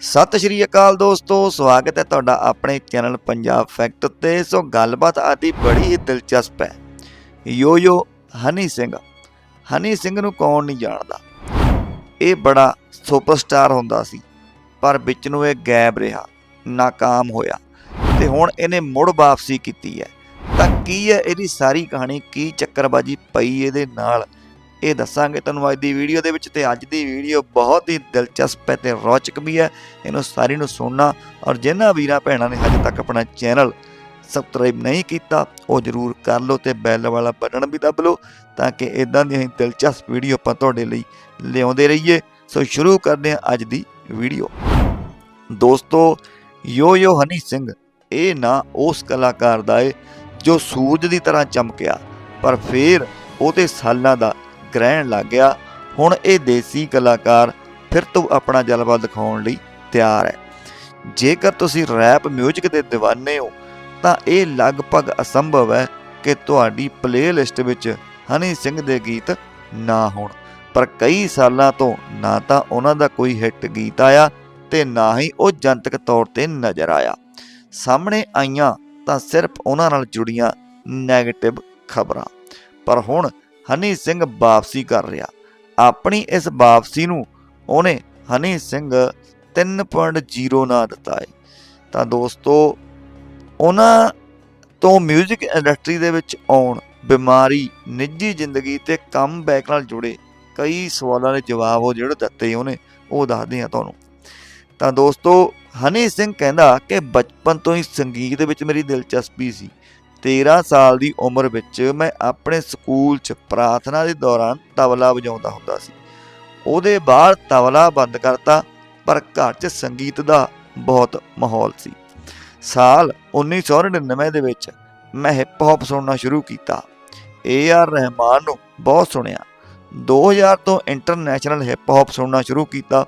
ਸਤਿ ਸ਼੍ਰੀ ਅਕਾਲ ਦੋਸਤੋ, ਸਵਾਗਤ ਹੈ ਤੁਹਾਡਾ ਆਪਣੇ ਚੈਨਲ ਪੰਜਾਬ ਫੈਕਟ ਉੱਤੇ ਸੋ ਗੱਲਬਾਤ ਆਦੀ ਬੜੀ ਹੀ ਦਿਲਚਸਪ ਹੈ। ਯੋ ਯੋ ਹਨੀ ਸਿੰਘ। ਹਨੀ ਸਿੰਘ ਨੂੰ ਕੌਣ ਨਹੀਂ ਜਾਣਦਾ? ਇਹ ਬੜਾ ਸੁਪਰਸਟਾਰ ਹੁੰਦਾ ਸੀ, ਪਰ ਵਿੱਚ ਨੂੰ ਇਹ ਗਾਇਬ ਰਿਹਾ, ਨਾਕਾਮ ਹੋਇਆ। ਤੇ ਹੁਣ ਇਹਨੇ ਮੁੜ ਵਾਪਸੀ ਕੀਤੀ ਹੈ। ਤਾਂ ਕੀ ਹੈ ਇਹਦੀ ਸਾਰੀ ਕਹਾਣੀ? ਕੀ ਚੱਕਰਬਾਜੀ ਪਈ ਇਹਦੇ ਨਾਲ? ਇਹ ਦੱਸਾਂਗੇ ਤੁਹਾਨੂੰ ਅੱਜ ਦੀ ਵੀਡੀਓ ਦੇ ਵਿੱਚ ਤੇ ਅੱਜ ਦੀ ਵੀਡੀਓ ਬਹੁਤ ਹੀ ਦਿਲਚਸਪ ਹੈ ਤੇ ਰੌਚਕ ਵੀ ਹੈ। ਇਹਨੂੰ ਸਾਰੀ ਨੂੰ ਸੁਣਨਾ ਔਰ ਜਿਨ੍ਹਾਂ ਵੀਰਾਂ ਭੈਣਾਂ ਨੇ ਹਜੇ ਤੱਕ ਆਪਣਾ ਚੈਨਲ ਸਬਸਕ੍ਰਾਈਬ ਨਹੀਂ ਕੀਤਾ, ਉਹ ਜਰੂਰ ਕਰ ਲਓ ਤੇ ਬੈਲ ਵਾਲਾ ਬਟਨ ਵੀ ਦਬ ਲਓ ਤਾਂ ਕਿ ਇਦਾਂ ਦੀਆਂ ਹੀ ਦਿਲਚਸਪ ਵੀਡੀਓ ਆਪਾਂ ਤੁਹਾਡੇ ਲਈ ਲਿਆਉਂਦੇ ਰਹੀਏ। ਸੋ ਸ਼ੁਰੂ ਕਰਦੇ ਹਾਂ ਅੱਜ ਦੀ ਵੀਡੀਓ ਦੋਸਤੋ, ਯੋ ਯੋ ਹਨੀ ਸਿੰਘ, ਇਹ ਨਾ ਉਸ ਕਲਾਕਾਰ ਦਾ ਏ ਜੋ ਸੂਰਜ ਦੀ ਤਰ੍ਹਾਂ ਚਮਕਿਆ, ਪਰ ਫੇਰ ਉਹਦੇ ਸਾਲਾਂ ਦਾ ਗ੍ਰਹਿਣ ਲੱਗ ਗਿਆ। ਹੁਣ ਇਹ ਦੇਸੀ ਕਲਾਕਾਰ ਫਿਰ ਤੋਂ ਆਪਣਾ ਜਲਵਾ ਦਿਖਾਉਣ ਲਈ ਤਿਆਰ ਹੈ। ਜੇਕਰ ਤੁਸੀਂ ਰੈਪ ਮਿਊਜ਼ਿਕ ਦੇ دیਵਾਨੇ ਹੋ, ਤਾਂ ਇਹ ਲਗਭਗ ਅਸੰਭਵ ਹੈ ਕਿ ਤੁਹਾਡੀ ਪਲੇਲਿਸਟ ਵਿੱਚ ਹਨੀ ਸਿੰਘ ਦੇ ਗੀਤ ਨਾ ਹੋਣ। ਪਰ ਕਈ ਸਾਲਾਂ ਤੋਂ ਨਾ ਤਾਂ ਉਹਨਾਂ ਦਾ ਕੋਈ ਹਿੱਟ ਗੀਤ ਆਇਆ ਤੇ ਨਾ ਹੀ ਉਹ ਜਨਤਕ ਤੌਰ ਤੇ ਨਜ਼ਰ ਆਇਆ। ਸਾਹਮਣੇ ਆਈਆਂ ਤਾਂ ਸਿਰਫ ਉਹਨਾਂ ਨਾਲ ਜੁੜੀਆਂ ਨੈਗੇਟਿਵ ਖਬਰਾਂ। ਪਰ ਹੁਣ ਹਨੀ ਸਿੰਘ ਵਾਪਸੀ ਕਰ ਰਿਹਾ। ਆਪਣੀ ਇਸ ਵਾਪਸੀ ਨੂੰ ਉਹਨੇ ਹਨੀ ਸਿੰਘ 3.0 ਨਾਂ ਦਿੱਤਾ ਹੈ ਤਾਂ ਦੋਸਤੋ, ਉਹਨਾਂ ਤੋਂ 뮤직 ਇੰਡਸਟਰੀ ਦੇ ਵਿੱਚ ਆਉਣ, ਬਿਮਾਰੀ, ਨਿੱਜੀ ਜ਼ਿੰਦਗੀ ਤੇ ਕੰਮ ਬੈਕ ਨਾਲ ਜੁੜੇ ਕਈ ਸਵਾਲਾਂ ਦੇ ਜਵਾਬ ਉਹ ਜਿਹੜੇ ਦਿੱਤੇ ਉਹਨੇ, ਉਹ ਦੱਸਦੇ ਆ ਤੁਹਾਨੂੰ। ਤਾਂ ਦੋਸਤੋ, ਹਨੀ ਸਿੰਘ ਕਹਿੰਦਾ ਕਿ ਬਚਪਨ ਤੋਂ ਹੀ ਸੰਗੀਤ ਵਿੱਚ ਮੇਰੀ ਦਿਲਚਸਪੀ ਸੀ। 13 ਸਾਲ ਦੀ ਉਮਰ ਵਿੱਚ ਮੈਂ ਆਪਣੇ ਸਕੂਲ 'ਚ ਪ੍ਰਾਰਥਨਾ ਦੇ ਦੌਰਾਨ ਤਬਲਾ ਵਜਾਉਂਦਾ ਹੁੰਦਾ ਸੀ। ਉਹਦੇ ਬਾਅਦ ਤਬਲਾ ਬੰਦ ਕਰਤਾ, ਪਰ ਘਰ 'ਚ ਸੰਗੀਤ ਦਾ ਬਹੁਤ ਮਾਹੌਲ ਸੀ। ਸਾਲ 1999 ਦੇ ਵਿੱਚ ਮੈਂ ਹਿਪ ਹੌਪ ਸੁਣਨਾ ਸ਼ੁਰੂ ਕੀਤਾ। ਏ ਆਰ ਰਹਿਮਾਨ ਨੂੰ ਬਹੁਤ ਸੁਣਿਆ। 2000 ਤੋਂ ਇੰਟਰਨੈਸ਼ਨਲ ਹਿਪ ਹੌਪ ਸੁਣਨਾ ਸ਼ੁਰੂ ਕੀਤਾ।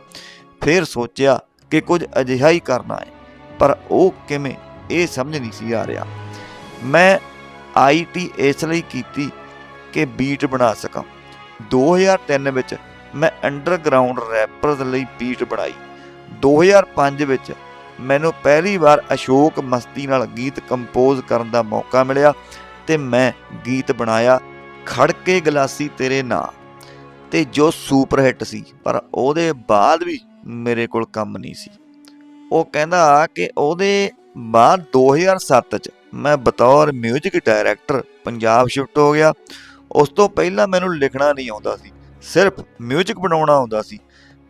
ਫਿਰ ਸੋਚਿਆ ਕਿ ਕੁਝ ਅਜਿਹਾ ਹੀ ਕਰਨਾ ਹੈ, ਪਰ ਉਹ ਕਿਵੇਂ, ਇਹ ਸਮਝ ਨਹੀਂ ਸੀ ਆ ਰਿਹਾ। ਮੈਂ ਆਈਟੀ ਇਸ ਲਈ ਕੀਤੀ ਕਿ ਬੀਟ ਬਣਾ ਸਕਾਂ। 2003 ਵਿੱਚ ਮੈਂ ਅੰਡਰਗਰਾਉਂਡ ਰੈਪਰਸ ਲਈ ਬੀਟ ਬਣਾਈ। 2005 ਵਿੱਚ ਮੈਨੂੰ ਪਹਿਲੀ ਵਾਰ ਅਸ਼ੋਕ ਮਸਤੀ ਨਾਲ ਗੀਤ ਕੰਪੋਜ਼ ਕਰਨ ਦਾ ਮੌਕਾ ਮਿਲਿਆ ਤੇ ਮੈਂ ਗੀਤ ਬਣਾਇਆ ਖੜਕੇ ਗਲਾਸੀ ਤੇਰੇ ਨਾਂ ਤੇ ਜੋ ਸੁਪਰ ਹਿੱਟ ਸੀ, ਪਰ ਉਹਦੇ ਬਾਅਦ ਵੀ ਮੇਰੇ ਕੋਲ ਕੰਮ ਨਹੀਂ ਸੀ। ਉਹ ਕਹਿੰਦਾ ਕਿ ਉਹਦੇ ਬਾਅਦ 2007 ਚ ਮੈਂ ਬਤੌਰ 뮤직 ਡਾਇਰੈਕਟਰ ਪੰਜਾਬ ਸ਼ਿਫਟ ਹੋ ਗਿਆ ਉਸ ਤੋਂ ਪਹਿਲਾਂ ਮੈਨੂੰ ਲਿਖਣਾ ਨਹੀਂ ਆਉਂਦਾ ਸੀ ਸਿਰਫ 뮤직 ਬਣਾਉਣਾ ਆਉਂਦਾ ਸੀ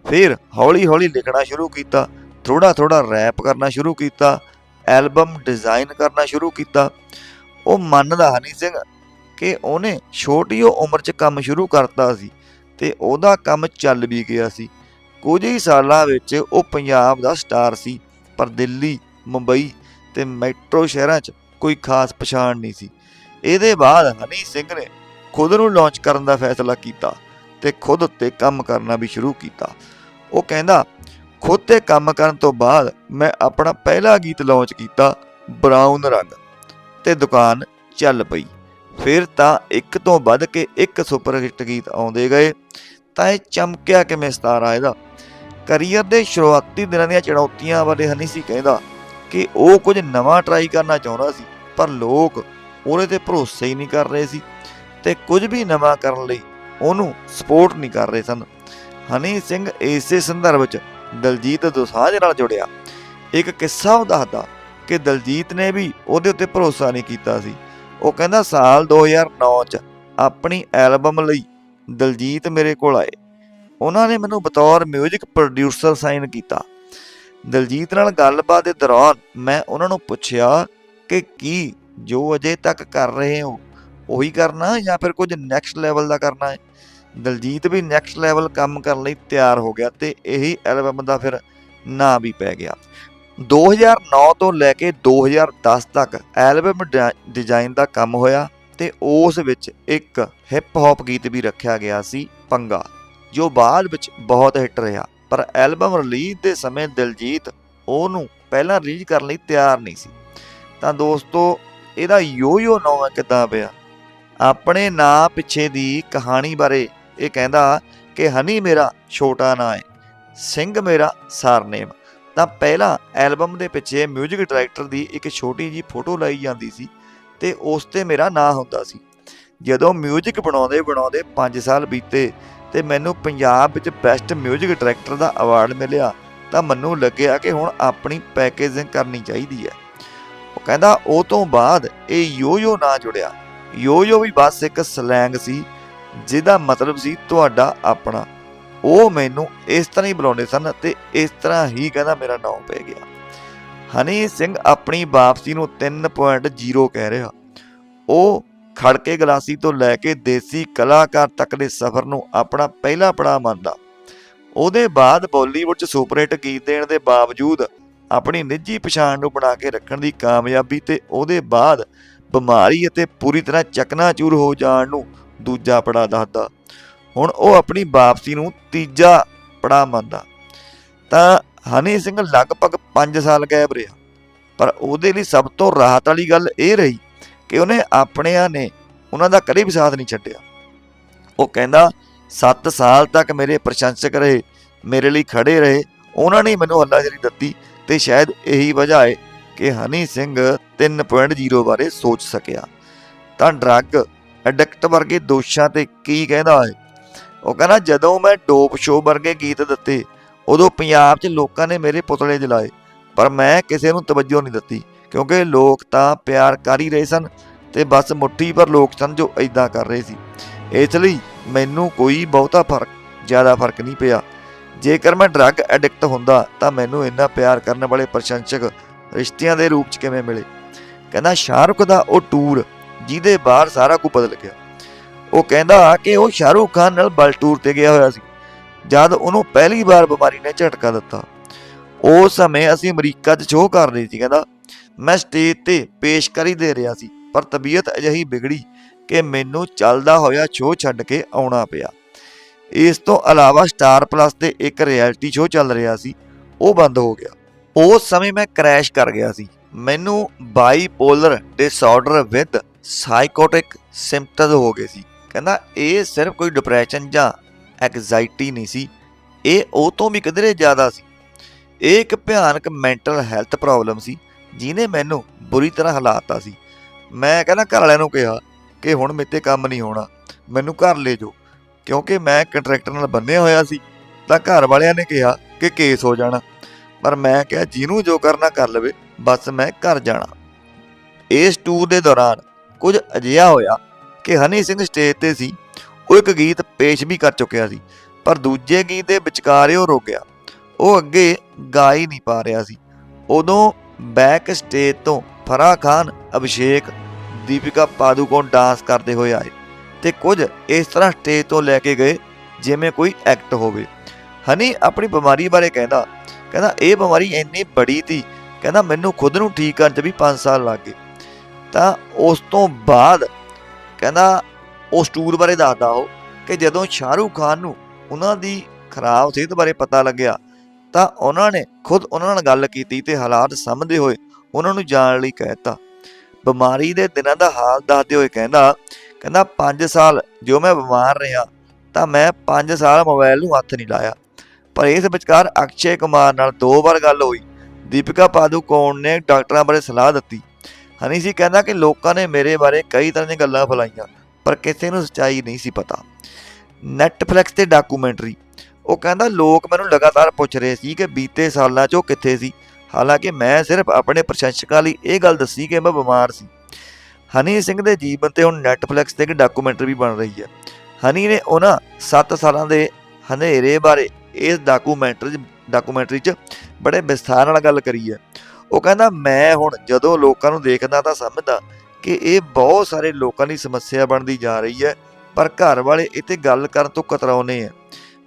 ਫਿਰ ਹੌਲੀ-ਹੌਲੀ ਲਿਖਣਾ ਸ਼ੁਰੂ ਕੀਤਾ ਥੋੜਾ ਥੋੜਾ ਰੈਪ ਕਰਨਾ ਸ਼ੁਰੂ ਕੀਤਾ ਐਲਬਮ ਡਿਜ਼ਾਈਨ ਕਰਨਾ ਸ਼ੁਰੂ ਕੀਤਾ ਉਹ ਮੰਨਦਾ ਹਨੀ ਸਿੰਘ ਕਿ ਉਹਨੇ ਛੋਟੀ ਉਹ ਉਮਰ 'ਚ ਕੰਮ ਸ਼ੁਰੂ ਕਰਤਾ ਸੀ ਤੇ ਉਹਦਾ ਕੰਮ ਚੱਲ ਵੀ ਗਿਆ ਸੀ ਕੁਝ ਹੀ ਸਾਲਾਂ ਵਿੱਚ ਉਹ ਪੰਜਾਬ ਦਾ ਸਟਾਰ ਸੀ ਪਰ ਦਿੱਲੀ ਮੁੰਬਈ ਤੇ ਮੈਟਰੋ ਸ਼ਹਿਰਾਂ 'ਚ ਕੋਈ ਖਾਸ ਪਛਾਣ ਨਹੀਂ ਸੀ। ਇਹਦੇ ਬਾਅਦ ਹਨੀ ਸਿੰਘ ਨੇ ਖੁਦ ਨੂੰ ਲਾਂਚ ਕਰਨ ਦਾ ਫੈਸਲਾ ਕੀਤਾ ਤੇ ਖੁਦ ਉੱਤੇ ਕੰਮ ਕਰਨਾ ਵੀ ਸ਼ੁਰੂ ਕੀਤਾ। ਉਹ ਕਹਿੰਦਾ, ਖੁਦ ਤੇ ਕੰਮ ਕਰਨ ਤੋਂ ਬਾਅਦ ਮੈਂ ਆਪਣਾ ਪਹਿਲਾ ਗੀਤ ਲਾਂਚ ਕੀਤਾ ਬਰਾਊਨ ਰੰਗ, ਤੇ ਦੁਕਾਨ ਚੱਲ ਪਈ। ਫਿਰ ਤਾਂ ਇੱਕ ਤੋਂ ਵੱਧ ਕੇ ਇੱਕ ਸੁਪਰ ਹਿੱਟ ਗੀਤ ਆਉਂਦੇ ਗਏ, ਤਾਂ ਇਹ ਚਮਕਿਆ ਕਿਵੇਂ ਸਤਾਰਾ ਇਹਦਾ? ਕਰੀਅਰ ਦੇ ਸ਼ੁਰੂਆਤੀ ਦਿਨਾਂ ਦੀਆਂ ਚੁਣੌਤੀਆਂ ਬਾਰੇ ਹਨੀ ਸੀ ਕਹਿੰਦਾ ਕਿ ਉਹ ਕੁਝ ਨਵਾਂ ਟਰਾਈ ਕਰਨਾ ਚਾਹੁੰਦਾ ਸੀ, ਪਰ ਲੋਕ ਉਹਦੇ ਤੇ ਭਰੋਸੇ ਹੀ ਨਹੀਂ ਕਰ ਰਹੇ ਸੀ ਤੇ ਕੁਝ ਵੀ ਨਵਾਂ ਕਰਨ ਲਈ ਉਹਨੂੰ ਸਪੋਰਟ ਨਹੀਂ ਕਰ ਰਹੇ ਸਨ। ਹਨੀ ਸਿੰਘ ਇਸੇ ਸੰਦਰਭ ਵਿੱਚ ਦਲਜੀਤ ਦੋਸਾਂਝ ਨਾਲ ਜੁੜਿਆ। ਇੱਕ ਕਿੱਸਾ ਉਹ ਦੱਸਦਾ ਕਿ ਦਲਜੀਤ ਨੇ ਵੀ ਉਹਦੇ ਉੱਤੇ ਭਰੋਸਾ ਨਹੀਂ ਕੀਤਾ ਸੀ। ਉਹ ਕਹਿੰਦਾ, ਸਾਲ 2009 ਚ ਆਪਣੀ ਐਲਬਮ ਲਈ ਦਲਜੀਤ ਮੇਰੇ ਕੋਲ ਆਏ। ਉਹਨਾਂ ਨੇ ਮੈਨੂੰ ਬਤੌਰ 뮤직 ਪ੍ਰੋਡਿਊਸਰ ਸਾਈਨ ਕੀਤਾ। ਦਲਜੀਤ ਨਾਲ ਗੱਲਬਾਤ ਦੇ ਦੌਰਾਨ ਮੈਂ ਉਹਨਾਂ ਨੂੰ ਪੁੱਛਿਆ ਕਿ ਕੀ ਜੋ ਅਜੇ ਤੱਕ ਕਰ ਰਹੇ ਹੋ, ਉਹੀ ਕਰਨਾ ਜਾਂ ਫਿਰ ਕੁਝ ਨੈਕਸਟ ਲੈਵਲ ਦਾ ਕਰਨਾ ਹੈ? ਦਲਜੀਤ ਵੀ ਨੈਕਸਟ ਲੈਵਲ ਕੰਮ ਕਰਨ ਲਈ ਤਿਆਰ ਹੋ ਗਿਆ ਤੇ ਇਹੀ ਐਲਬਮ ਦਾ ਫਿਰ ਨਾਂ ਵੀ ਪੈ ਗਿਆ। 2009 ਤੋਂ ਲੈ ਕੇ 2010 ਤੱਕ ਐਲਬਮ ਡਿਜ਼ਾਈਨ ਦਾ ਕੰਮ ਹੋਇਆ ਤੇ ਉਸ ਵਿੱਚ ਇੱਕ ਹਿਪ ਹੌਪ ਗੀਤ ਵੀ ਰੱਖਿਆ ਗਿਆ ਸੀ ਪੰਗਾ, ਜੋ ਬਾਅਦ ਵਿੱਚ ਬਹੁਤ ਹਿੱਟ ਰਿਹਾ। ਐਲਬਮ ਰਿਲੀਜ਼ ਦੇ ਸਮੇਂ ਦਿਲਜੀਤ ਉਹਨੂੰ ਪਹਿਲਾਂ ਰਿਲੀਜ਼ ਕਰਨ ਲਈ ਤਿਆਰ ਨਹੀਂ ਸੀ ਤਾਂ ਦੋਸਤੋ ਇਹਦਾ ਯੋ ਯੋ ਨਾਂ ਕਿੱਦਾਂ ਪਿਆ ਆਪਣੇ ਨਾਂ ਪਿੱਛੇ ਦੀ ਕਹਾਣੀ ਬਾਰੇ ਇਹ ਕਹਿੰਦਾ ਕਿ ਹਨੀ ਮੇਰਾ ਛੋਟਾ ਨਾਂ ਹੈ ਸਿੰਘ ਮੇਰਾ ਸਰਨੇਮ ਤਾਂ ਤਾਂ ਪਹਿਲਾਂ ਐਲਬਮ ਦੇ ਪਿੱਛੇ 뮤직 ਡਾਇਰੈਕਟਰ ਦੀ ਇੱਕ ਛੋਟੀ ਜੀ ਫੋਟੋ ਲਾਈ ਜਾਂਦੀ ਸੀ ਤੇ ਉਸ ਤੇ ਮੇਰਾ ਨਾਂ ਹੁੰਦਾ ਸੀ ਜਦੋਂ 뮤직 ਬਣਾਉਂਦੇ ਬਣਾਉਂਦੇ 5 ਸਾਲ ਬੀਤੇ ਤੇ ਮੈਨੂੰ ਪੰਜਾਬ ਵਿੱਚ ਬੈਸਟ 뮤직 ਡਾਇਰੈਕਟਰ ਦਾ ਅਵਾਰਡ ਮਿਲਿਆ, ਤਾਂ ਮੈਨੂੰ ਲੱਗਿਆ ਕਿ ਹੁਣ ਆਪਣੀ ਪੈਕੇਜਿੰਗ ਕਰਨੀ ਚਾਹੀਦੀ ਹੈ। ਉਹ ਕਹਿੰਦਾ, ਉਹ ਤੋਂ ਬਾਅਦ ਇਹ ਯੋ ਨਾ ਜੁੜਿਆ। ਯੋਯੋ ਵੀ ਬਸ ਇੱਕ ਸਲੈਂਗ ਸੀ, ਜਿਹਦਾ ਮਤਲਬ ਸੀ ਤੁਹਾਡਾ ਆਪਣਾ। ਉਹ ਮੈਨੂੰ ਇਸ ਤਰ੍ਹਾਂ ਹੀ ਬੁਲਾਉਂਦੇ ਸਨ ਤੇ ਇਸ ਤਰ੍ਹਾਂ ਹੀ ਕਹਿੰਦਾ ਮੇਰਾ ਨਾਮ ਪੈ ਗਿਆ। ਹਨੀ ਸਿੰਘ ਆਪਣੀ ਵਾਪਸੀ ਨੂੰ 3.0 ਕਹਿ ਰਿਹਾ। ਉਹ ਖੜਕੇ ਗਲਾਸੀ ਤੋਂ ਲੈ ਕੇ ਦੇਸੀ ਕਲਾਕਾਰ ਤੱਕ ਦੇ ਸਫ਼ਰ ਨੂੰ ਆਪਣਾ ਪਹਿਲਾ ਪੜਾਅ ਮੰਨਦਾ। ਉਹਦੇ ਬਾਅਦ ਬਾਲੀਵੁੱਡ 'ਚ ਸੁਪਰਹਿੱਟ ਗੀਤ ਦੇਣ ਦੇ ਬਾਵਜੂਦ ਆਪਣੀ ਨਿੱਜੀ ਪਛਾਣ ਨੂੰ ਬਣਾ ਕੇ ਰੱਖਣ ਦੀ ਕਾਮਯਾਬੀ ਤੇ ਉਹਦੇ ਬਾਅਦ ਬਿਮਾਰੀ ਅਤੇ ਪੂਰੀ ਤਰ੍ਹਾਂ ਚਕਨਾਚੂਰ ਹੋ ਜਾਣ ਨੂੰ ਦੂਜਾ ਪੜਾਅ ਦੱਸਦਾ। ਹੁਣ ਉਹ ਆਪਣੀ ਵਾਪਸੀ ਨੂੰ ਤੀਜਾ ਪੜਾਅ ਮੰਨਦਾ। ਤਾਂ ਹਨੀ ਸਿੰਘ ਲਗਭਗ 5 ਸਾਲ ਗਾਇਬ ਰਿਹਾ। ਪਰ ਉਹਦੇ ਲਈ ਸਭ ਤੋਂ ਰਾਹਤ ਵਾਲੀ ਗੱਲ ਇਹ ਰਹੀ ਕਿ ਉਹਨੇ ਆਪਣਿਆਂ ਨੇ ਉਹਨਾਂ ਦਾ ਕਦੇ ਵੀ ਸਾਥ ਨਹੀਂ ਛੱਡਿਆ। ਉਹ ਕਹਿੰਦਾ 7 ਸਾਲ ਤੱਕ ਮੇਰੇ ਪ੍ਰਸ਼ੰਸਕ ਰਹੇ, ਮੇਰੇ ਲਈ ਖੜੇ ਰਹੇ, ਉਹਨਾਂ ਨੇ ਮੈਨੂੰ ਹੱਲਾਸ਼ੇਰੀ ਦਿੱਤੀ ਤੇ ਸ਼ਾਇਦ ਇਹੀ ਵਜ੍ਹਾ ਹੈ ਕਿ ਹਨੀ ਸਿੰਘ 3.0 ਬਾਰੇ ਸੋਚ ਸਕਿਆ। ਤਾਂ ਡਰੱਗ ਐਡਿਕਟ ਵਰਗੇ ਦੋਸ਼ਾਂ ਤੇ ਕੀ ਕਹਿੰਦਾ ਹੈ ਉਹ ਕਹਿੰਦਾ, ਜਦੋਂ ਮੈਂ ਡੋਪ ਸ਼ੋ ਵਰਗੇ ਗੀਤ ਦਿੱਤੇ, ਉਦੋਂ ਪੰਜਾਬ 'ਚ ਲੋਕਾਂ ਨੇ ਮੇਰੇ ਪੁਤਲੇ ਜਲਾਏ, ਪਰ ਮੈਂ ਕਿਸੇ ਨੂੰ ਤਵੱਜੋ ਨਹੀਂ ਦਿੱਤੀ। ਕਿਉਂਕਿ ਲੋਕ ਤਾਂ ਪਿਆਰ ਕਰ ਹੀ ਰਹੇ ਸਨ ਤੇ ਬਸ ਮੁੱਠੀ ਪਰ ਲੋਕ ਸਨ ਜੋ ਐਦਾਂ ਕਰ ਰਹੇ ਸੀ। ਇਸ ਲਈ ਮੈਨੂੰ ਕੋਈ ਬਹੁਤਾ ਫ਼ਰਕ, ਜ਼ਿਆਦਾ ਫ਼ਰਕ ਨਹੀਂ ਪਿਆ। ਜੇਕਰ ਮੈਂ ਡਰੱਗ ਐਡਿਕਟ ਹੁੰਦਾ ਤਾਂ ਮੈਨੂੰ ਇੰਨਾ ਪਿਆਰ ਕਰਨ ਵਾਲੇ ਪ੍ਰਸ਼ੰਸਕ ਰਿਸ਼ਤਿਆਂ ਦੇ ਰੂਪ 'ਚ ਕਿਵੇਂ ਮਿਲੇ? ਕਹਿੰਦਾ, ਸ਼ਾਹਰੁਖ ਦਾ ਉਹ ਟੂਰ ਜਿਹਦੇ ਬਾਹਰ ਸਾਰਾ ਕੁਝ ਬਦਲ ਗਿਆ। ਉਹ ਕਹਿੰਦਾ ਕਿ ਉਹ ਸ਼ਾਹਰੁਖ ਖਾਨ ਨਾਲ ਬਲ ਟੂਰ ਤੇ ਗਿਆ ਹੋਇਆ ਸੀ, ਜਦ ਉਹਨੂੰ ਪਹਿਲੀ ਵਾਰ ਬਿਮਾਰੀ ਨੇ ਝਟਕਾ ਦਿੱਤਾ। ਉਸ ਸਮੇਂ ਅਸੀਂ ਅਮਰੀਕਾ 'ਚ ਸ਼ੋਅ ਕਰ ਰਹੇ ਸੀ, ਕਹਿੰਦਾ ਮੈਂ ਸਟੇਜ ਤੇ ਪੇਸ਼ਕਾਰੀ ਦੇ ਰਿਹਾ ਸੀ, ਪਰ ਤਬੀਅਤ ਅਜਿਹੀ ਵਿਗੜੀ ਕਿ ਮੈਨੂੰ ਚੱਲਦਾ ਹੋਇਆ ਸ਼ੋਅ ਛੱਡ ਕੇ ਆਉਣਾ ਪਿਆ। ਇਸ ਤੋਂ ਇਲਾਵਾ ਸਟਾਰ ਪਲੱਸ ਤੇ ਇੱਕ ਰਿਐਲਿਟੀ ਸ਼ੋਅ ਚੱਲ ਰਿਹਾ ਸੀ, ਉਹ ਬੰਦ ਹੋ ਗਿਆ। ਉਸ ਸਮੇਂ ਮੈਂ ਕ੍ਰੈਸ਼ ਕਰ ਗਿਆ ਸੀ। ਮੈਨੂੰ bipolar disorder with psychotic symptoms ਹੋ ਗਏ ਸੀ। ਕਹਿੰਦਾ, ਇਹ ਸਿਰਫ ਕੋਈ ਡਿਪਰੈਸ਼ਨ ਜਾਂ ਐਗਜ਼ਾਈਟੀ ਨਹੀਂ ਸੀ, ਇਹ ਉਹ ਤੋਂ ਵੀ ਕਿਧਰੇ ਜ਼ਿਆਦਾ ਸੀ। ਇਹ ਇੱਕ ਭਿਆਨਕ ਮੈਂਟਲ ਹੈਲਥ ਪ੍ਰੋਬਲਮ ਸੀ। ਜਿਹਨੇ ਮੈਨੂੰ ਬੁਰੀ ਤਰ੍ਹਾਂ ਹਲਾਤਾ ਸੀ। ਮੈਂ ਕਹਿੰਦਾ ਘਰ ਵਾਲਿਆਂ ਨੂੰ ਕਿਹਾ ਕਿ ਹੁਣ ਮੇਰੇ ਕੰਮ ਨਹੀਂ ਹੋਣਾ, ਮੈਨੂੰ ਘਰ ਲੈ ਜਾਓ। ਕਿਉਂਕਿ ਮੈਂ ਕੰਟਰੈਕਟਰ ਨਾਲ ਬੰਨਿਆ ਹੋਇਆ ਸੀ, ਤਾਂ ਘਰ ਵਾਲਿਆਂ ਨੇ ਕਿਹਾ ਕਿ ਕੇਸ ਹੋ ਜਾਣਾ। ਪਰ ਮੈਂ ਕਿਹਾ ਜਿਹਨੂੰ ਜੋ ਕਰਨਾ ਕਰ ਲਵੇ, ਬਸ ਮੈਂ ਘਰ ਜਾਣਾ। ਇਸ ਟੂਰ ਦੇ ਦੌਰਾਨ ਕੁਝ ਅਜਿਹਾ ਹੋਇਆ ਕਿ ਹਨੀ ਸਿੰਘ ਸਟੇਜ ਤੇ ਸੀ। ਉਹ ਇੱਕ ਗੀਤ ਪੇਸ਼ ਵੀ ਕਰ ਚੁੱਕਿਆ ਸੀ, ਪਰ ਦੂਜੇ ਗੀਤ ਦੇ ਵਿਚਕਾਰ ਉਹ ਰੁਕ ਗਿਆ। ਉਹ ਅੱਗੇ ਗਾ ਹੀ ਨਹੀਂ ਪਾ ਰਿਹਾ ਸੀ। ਉਦੋਂ ਬੈਕ ਸਟੇਜ ਤੋਂ ਫਰਾ ਖਾਨ, ਅਭਿਸ਼ੇਕ, ਦੀਪਿਕਾ ਪਾਦੂਕੋਣ ਡਾਂਸ ਕਰਦੇ ਹੋਏ ਆਏ ਤੇ ਕੁਝ ਇਸ ਤਰ੍ਹਾਂ ਸਟੇਜ ਤੋਂ ਲੈ ਕੇ ਗਏ ਜਿਵੇਂ ਕੋਈ ਐਕਟ ਹੋਵੇ। ਹਨੀ ਆਪਣੀ ਬਿਮਾਰੀ ਬਾਰੇ ਕਹਿੰਦਾ ਕਹਿੰਦਾ, ਇਹ ਬਿਮਾਰੀ ਇੰਨੀ ਬੜੀ ਸੀ, ਕਹਿੰਦਾ, ਮੈਨੂੰ ਖੁਦ ਨੂੰ ਠੀਕ ਕਰਨ 'ਚ ਵੀ 5 ਸਾਲ ਲੱਗ ਗਏ। ਤਾਂ ਉਸ ਤੋਂ ਬਾਅਦ ਕਹਿੰਦਾ, ਉਸ ਟੂਰ ਬਾਰੇ ਦੱਸਦਾ ਉਹ ਕਿ ਜਦੋਂ ਸ਼ਾਹਰੂਖ ਖਾਨ ਨੂੰ ਉਹਨਾਂ ਦੀ ਖਰਾਬ ਸਿਹਤ ਬਾਰੇ ਪਤਾ ਲੱਗਿਆ ਤਾਂ ਉਹਨਾਂ ਨੇ ਖੁਦ ਉਹਨਾਂ ਨਾਲ ਗੱਲ ਕੀਤੀ ਤੇ ਹਾਲਾਤ ਸਮਝਦੇ ਹੋਏ ਉਹਨਾਂ ਨੂੰ ਜਾਣ ਲਈ ਕਹਿਤਾ ਬਿਮਾਰੀ ਦੇ ਦਿਨਾਂ ਦਾ ਹਾਲ ਦੱਸਦੇ ਹੋਏ ਕਹਿੰਦਾ ਕਹਿੰਦਾ 5 ਸਾਲ ਜੋ ਮੈਂ ਬਿਮਾਰ ਰਿਹਾ, ਤਾਂ ਮੈਂ 5 ਸਾਲ ਮੋਬਾਈਲ ਨੂੰ ਹੱਥ ਨਹੀਂ ਲਾਇਆ। ਪਰ ਇਸ ਵਿਚਕਾਰ ਅਕਸ਼ੇ ਕੁਮਾਰ ਨਾਲ ਦੋ ਵਾਰ ਗੱਲ ਹੋਈ। ਦੀਪਿਕਾ ਪਾਦੂਕੋਣ ਨੇ ਡਾਕਟਰਾਂ ਬਾਰੇ ਸਲਾਹ ਦਿੱਤੀ। ਹਨੀ ਸੀ ਕਹਿੰਦਾ ਕਿ ਲੋਕਾਂ ਨੇ ਮੇਰੇ ਬਾਰੇ ਕਈ ਤਰ੍ਹਾਂ ਦੀਆਂ ਗੱਲਾਂ ਫੈਲਾਈਆਂ, ਪਰ ਕਿਸੇ ਨੂੰ ਸੱਚਾਈ ਨਹੀਂ ਸੀ ਪਤਾ। ਨੈਟਫਲਿਕਸ ਤੇ ਡਾਕੂਮੈਂਟਰੀ। ਉਹ ਕਹਿੰਦਾ, ਲੋਕ ਮੈਨੂੰ ਲਗਾਤਾਰ ਪੁੱਛ ਰਹੇ ਸੀ ਕਿ ਬੀਤੇ ਸਾਲਾਂ 'ਚ ਉਹ ਕਿੱਥੇ ਸੀ? ਹਾਲਾਂਕਿ ਮੈਂ ਸਿਰਫ ਆਪਣੇ ਪ੍ਰਸ਼ੰਸਕਾਂ ਲਈ ਇਹ ਗੱਲ ਦੱਸੀ ਕਿ ਮੈਂ ਬਿਮਾਰ ਸੀ। ਹਨੀ ਸਿੰਘ ਦੇ ਜੀਵਨ ਤੇ ਹੁਣ ਨੈਟਫਲਿਕਸ ਤੇ ਇੱਕ ਡਾਕੂਮੈਂਟਰੀ ਵੀ ਬਣ ਰਹੀ ਹੈ। ਹਨੀ ਨੇ ਉਹਨਾਂ 7 ਸਾਲਾਂ ਦੇ ਹਨੇਰੇ ਬਾਰੇ ਇਸ ਡਾਕੂਮੈਂਟਰੀ ਡਾਕੂਮੈਂਟਰੀ 'ਚ ਬੜੇ ਵਿਸਥਾਰ ਨਾਲ ਗੱਲ ਕਰੀ ਹੈ। ਉਹ ਕਹਿੰਦਾ, ਮੈਂ ਹੁਣ ਜਦੋਂ ਲੋਕਾਂ ਨੂੰ ਦੇਖਦਾ ਤਾਂ ਸਮਝਦਾ ਕਿ ਇਹ ਬਹੁਤ ਸਾਰੇ ਲੋਕਾਂ ਦੀ ਸਮੱਸਿਆ ਬਣਦੀ ਜਾ ਰਹੀ ਹੈ, ਪਰ ਘਰ ਵਾਲੇ ਇੱਥੇ ਗੱਲ ਕਰਨ ਤੋਂ ਕਤਰਾਉਂਦੇ ਆ।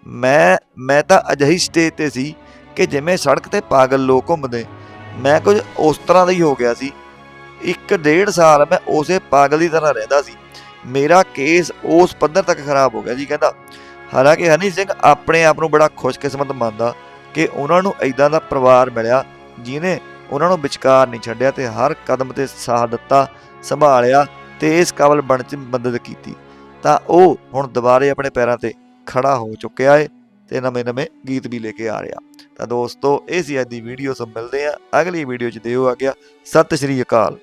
ਮੈਂ ਮੈਂ ਤਾਂ ਅਜਿਹੀ ਸਟੇਜ ਤੇ ਸੀ ਕਿ ਜਿਵੇਂ ਸੜਕ ਤੇ ਪਾਗਲ ਲੋਕ ਘੁੰਮਦੇ। ਮੈਂ ਕੁਝ ਉਸ ਤਰ੍ਹਾਂ ਦਾ ਹੀ ਹੋ ਗਿਆ ਸੀ। ਇੱਕ ਡੇਢ ਸਾਲ ਮੈਂ ਉਸੇ ਪਾਗਲ ਦੀ ਤਰ੍ਹਾਂ ਰਹਿੰਦਾ ਸੀ। ਮੇਰਾ ਕੇਸ ਉਸ ਪੱਧਰ ਤੱਕ ਖਰਾਬ ਹੋ ਗਿਆ ਜੀ, ਕਹਿੰਦਾ। ਹਾਲਾਂਕਿ ਹਨੀ ਸਿੰਘ ਆਪਣੇ ਆਪ ਨੂੰ ਬੜਾ ਖੁਸ਼ਕਿਸਮਤ ਮੰਨਦਾ ਕਿ ਉਹਨਾਂ ਨੂੰ ਐਦਾਂ ਦਾ ਪਰਿਵਾਰ ਮਿਲਿਆ ਜਿਨੇ ਉਹਨਾਂ ਨੂੰ ਵਿਚਕਾਰ ਨਹੀਂ ਛੱਡਿਆ ਤੇ ਹਰ ਕਦਮ ਤੇ ਸਾਥ ਦਿੱਤਾ, ਸੰਭਾਲਿਆ ਤੇ ਇਸ ਕਾਬਲ ਬਣ ਚ ਮਦਦ ਕੀਤੀ। ਤਾਂ ਉਹ ਹੁਣ ਦੁਬਾਰੇ ਆਪਣੇ ਪੈਰਾਂ ਤੇ ਖੜਾ ਹੋ ਚੁੱਕਿਆ ਏ ਤੇ ਨਵੇਂ-ਨਵੇਂ ਗੀਤ ਵੀ ਲੈ ਕੇ ਆ ਰਿਹਾ। ਤਾਂ ਦੋਸਤੋ ਇਹ ਸੀ ਅੱਜ ਦੀ ਵੀਡੀਓ ਸਭ ਮਿਲਦੇ ਆ ਅਗਲੀ ਵੀਡੀਓ 'ਚ ਦਿਓ ਆ ਗਿਆ ਸਤਿ ਸ਼੍ਰੀ ਅਕਾਲ।